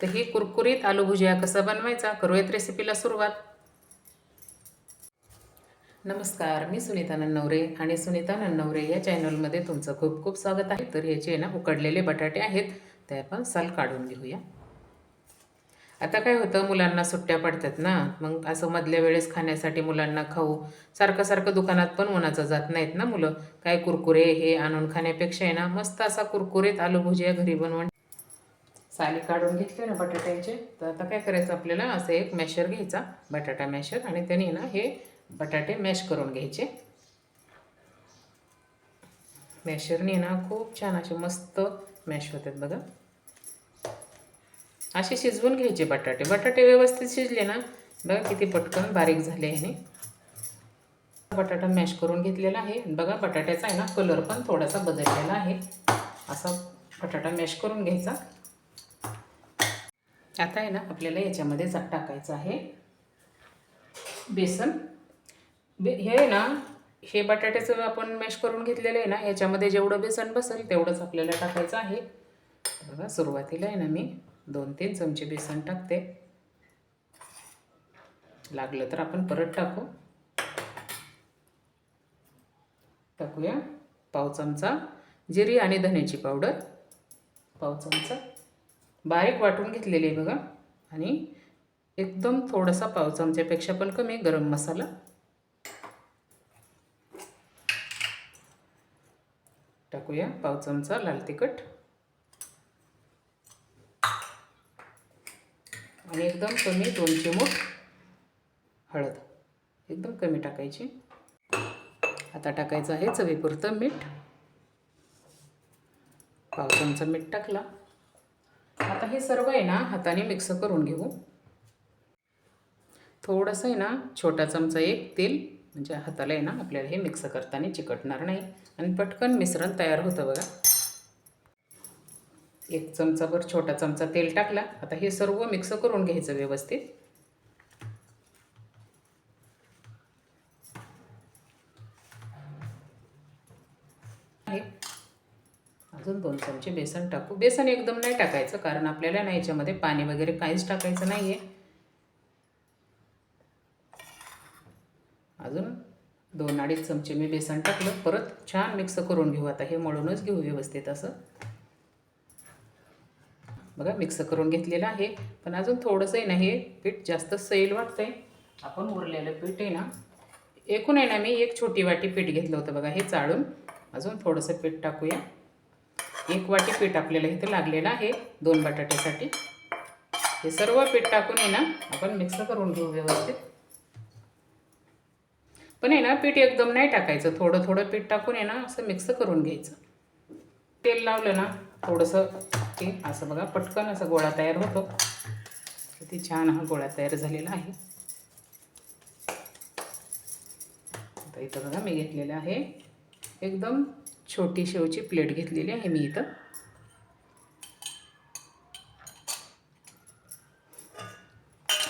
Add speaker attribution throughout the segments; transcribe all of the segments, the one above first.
Speaker 1: तर ही कुरकुरीत आलू भुजिया कसा बनवायचा? करूयात रेसिपीला सुरुवात. नमस्कार मी सुनीता नन्नवरे आणि सुनीता नन्नवरे या चॅनलमध्ये तुमचं खूप खूप स्वागत आहे. तर ह्याचे आहे ना उकडलेले बटाटे आहेत ते आपण साल काढून घेऊया. आता काय होतं मुलांना सुट्ट्या पडतात ना मग असं मधल्या वेळेस खाण्यासाठी मुलांना खाऊ सारखं सारखं दुकानात पण उन्हाचं जात नाहीत ना मुलं. काय कुरकुरे हे आणून खाण्यापेक्षा आहे ना मस्त असा कुरकुरीत आलू भुजिया घरी बनवून साली काढून घेतले ना बटाट्यांचे. तर आता काय करायचं आपल्याला? असं एक मॅशर घ्यायचा बटाटा मॅशर आणि त्याने ना हे बटाटे मॅश करून घ्यायचे. मॅशरने ना खूप छान असे मस्त मॅश होतात बघा. असे शिजवून घ्यायचे बटाटे. बटाटे व्यवस्थित शिजले ना बघा किती पटकन बारीक झाले ह्याने बटाटा मॅश करून घेतलेला आहे. बघा बटाट्याचा आहे ना कलर पण थोडासा बदललेला आहे. असा बटाटा मॅश करून घ्यायचा. आता आहे ना आपल्याला याच्यामध्ये जा टाकायचं आहे बेसन. बे हे आहे ना हे बटाट्याचं आपण मॅश करून घेतलेलं आहे ना याच्यामध्ये जेवढं बेसन बसेल तेवढंच आपल्याला टाकायचं आहे. बघा सुरुवातीला आहे ना मी दोन तीन चमचे बेसन टाकते. लागलं तर आपण परत टाकू. टाकूया पाव चमचा जिरी आणि धन्याची पावडर. पाव चमचा बारीक वाटून घेतलेली आहे बघा. आणि एकदम थोडासा पाव चमच्यापेक्षा पण कमी गरम मसाला. टाकूया पाव चमचा लाल तिखट. आणि एकदम कमी दोन चिमूट हळद. एकदम कमी टाकायची. आता टाकायचं आहे चवीपुरतं मीठ. पाव चमचा मीठ टाकला. आता हे सर्व आहे ना हाताने मिक्स करून घेऊ. थोडंसं आहे ना छोटा चमचा एक तेल म्हणजे हाताला आहे ना आपल्याला हे मिक्स करताना चिकटणार नाही. आणि पटकन मिश्रण तयार होतं बघा. एक चमचाभर छोटा चमचा तेल टाकला. आता हे सर्व मिक्स करून घ्यायचं व्यवस्थित. दोन चमचे बेसन टाकू. बेसन एकदम नाही टाकायचं कारण आपल्याला ना याच्यामध्ये पाणी वगैरे काहीच टाकायचं नाही आहे अजून दोन अडीच चमचे मी बेसन टाकलं. परत छान मिक्स करून घेऊ आता. हे मळूनच घेऊ व्यवस्थित असं. बघा मिक्स करून घेतलेलं आहे. पण अजून थोडंसं आहे ना हे पीठ जास्त सैल वाटतंय. आपण उरलेलं पीठ आहे ना एकूण आहे ना मी एक छोटी वाटी पीठ घेतलं होतं बघा हे चाळून. अजून थोडंसं पीठ टाकूया. एक वाटी पीठ आपल्याला इथे लागलेलं आहे दोन बटाट्यासाठी. हे सर्व पीठ टाकून आहे ना आपण मिक्स करून घेऊ व्यवस्थित. पण आहे ना पीठ एकदम नाही टाकायचं. थोडं थोडं पीठ टाकून आहे ना असं मिक्स करून घ्यायचं. तेल लावलं ना थोडंसं ते असं बघा पटकन असा गोळा तयार होतो. किती छान हा गोळा तयार झालेला आहे. आता इथं बघा मी घेतलेलं आहे. एकदम छोटी शेवची प्लेट घेतलेली आहे मी इथं.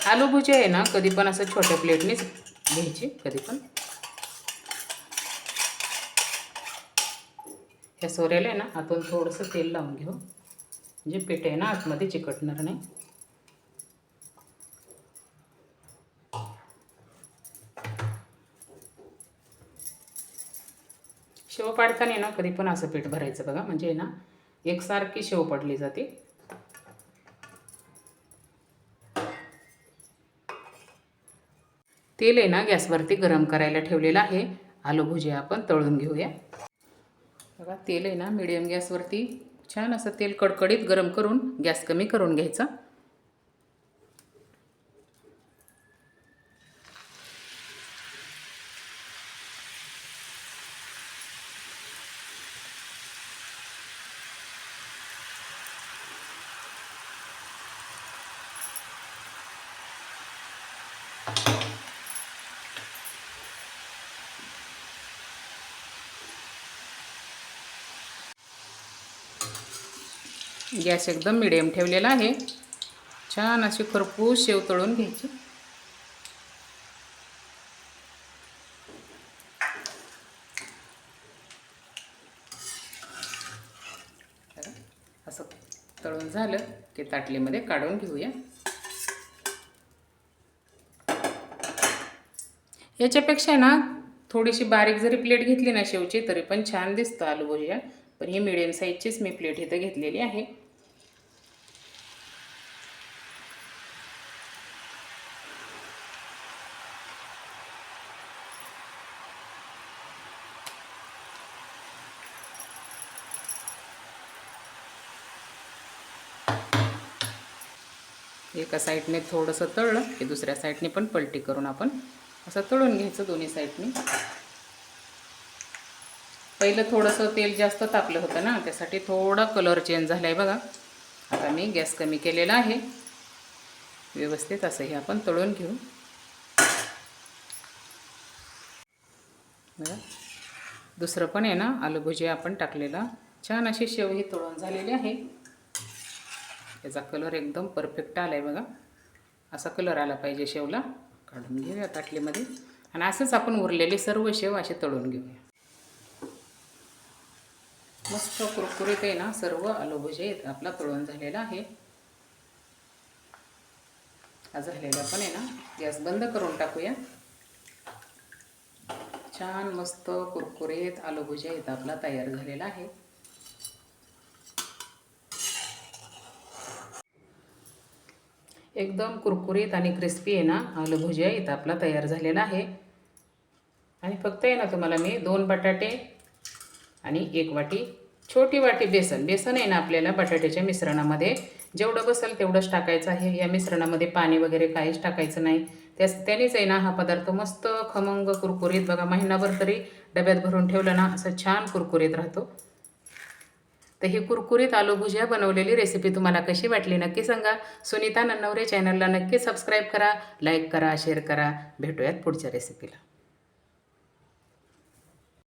Speaker 1: आलू भुजी आहे ना कधी पण असं छोट्या प्लेटनेच घ्यायची कधी पण. ह्या सोऱ्याला आहे ना आतून थोडंसं तेल लावून घेऊ. म्हणजे पीठ आहे ना आतमध्ये चिकटणार नाही. शेव पाडताना ना कधी पण असं पीठ भरायचं बघा. म्हणजे ना एकसारखी शेव पडली जाते. तेल आहे ना गॅसवरती गरम करायला ठेवलेलं आहे. आलू भुजिया आपण तळून घेऊया. बघा तेल आहे ना मिडियम गॅसवरती छान असं तेल कडकडीत गरम करून गॅस कमी करून घ्यायचा. गॅस एकदम मिडियम ठेवलेला आहे. छान अशी खरपूस शेव तळून घ्यायची. असं तळून झालं की ताटलीमध्ये काढून घेऊया. याच्यापेक्षा ना थोडीशी बारीक जरी प्लेट घेतली ना शेवची तरी पण छान दिसतं आलू भुजिया. पण ही मिडियम साईजचीच मी प्लेट इथं घेतलेली आहे. एका साईडने थोडंसं तळलं की दुसऱ्या साईडने पण पलटी करून आपण असं तळून घ्यायचं दोन्ही साईडने पहिलं थोडंसं तेल जास्त तापलं होतं ना त्यासाठी थोडा कलर चेंज झाला आहे बघा. आता मी गॅस कमी केलेला आहे. व्यवस्थित असं हे आपण तळून घेऊ. बघा. दुसरं पण आहे ना आलू भुजिया आपण टाकलेला. छान अशी शेव ही तळून झालेली आहे. याचा कलर एकदम परफेक्ट आला आहे बघा. असा कलर आला पाहिजे शेवला. काढून घेऊया ताटलीमध्ये. आणि असंच आपण उरलेले सर्व शेव असे तळून घेऊया. मस्त कुरकुरीत आहे ना सर्व आलू आपला तळून झालेला आहे. हा झालेला पण आहे ना. गॅस बंद करून टाकूया. छान मस्त कुरकुरीत आलू भुजिया इथं आपला तयार झालेला आहे. एकदम कुरकुरीत आणि क्रिस्पी आहे ना आलू भुजिया इथं आपला तयार झालेला आहे. आणि फक्त आहे ना तुम्हाला मी दोन बटाटे आणि एक वाटी छोटी वाटी बेसन. बेसन आहे ना आपल्याला बटाट्याच्या मिश्रणामध्ये. जेवढं बसेल तेवढंच टाकायचं आहे. या मिश्रणामध्ये पाणी वगैरे काहीच टाकायचं नाही. त्यास त्यानेच आहे ना हा पदार्थ मस्त खमंग कुरकुरीत. बघा महिनाभर तरी डब्यात भरून ठेवलं ना असं छान कुरकुरीत राहतो. तर ही कुरकुरीत आलू भुजिया बनवलेली रेसिपी तुम्हाला कशी वाटली नक्की सांगा. सुनीता नन्नवरे चॅनलला नक्की सबस्क्राईब करा लाईक करा शेअर करा. भेटूयात पुढच्या रेसिपीला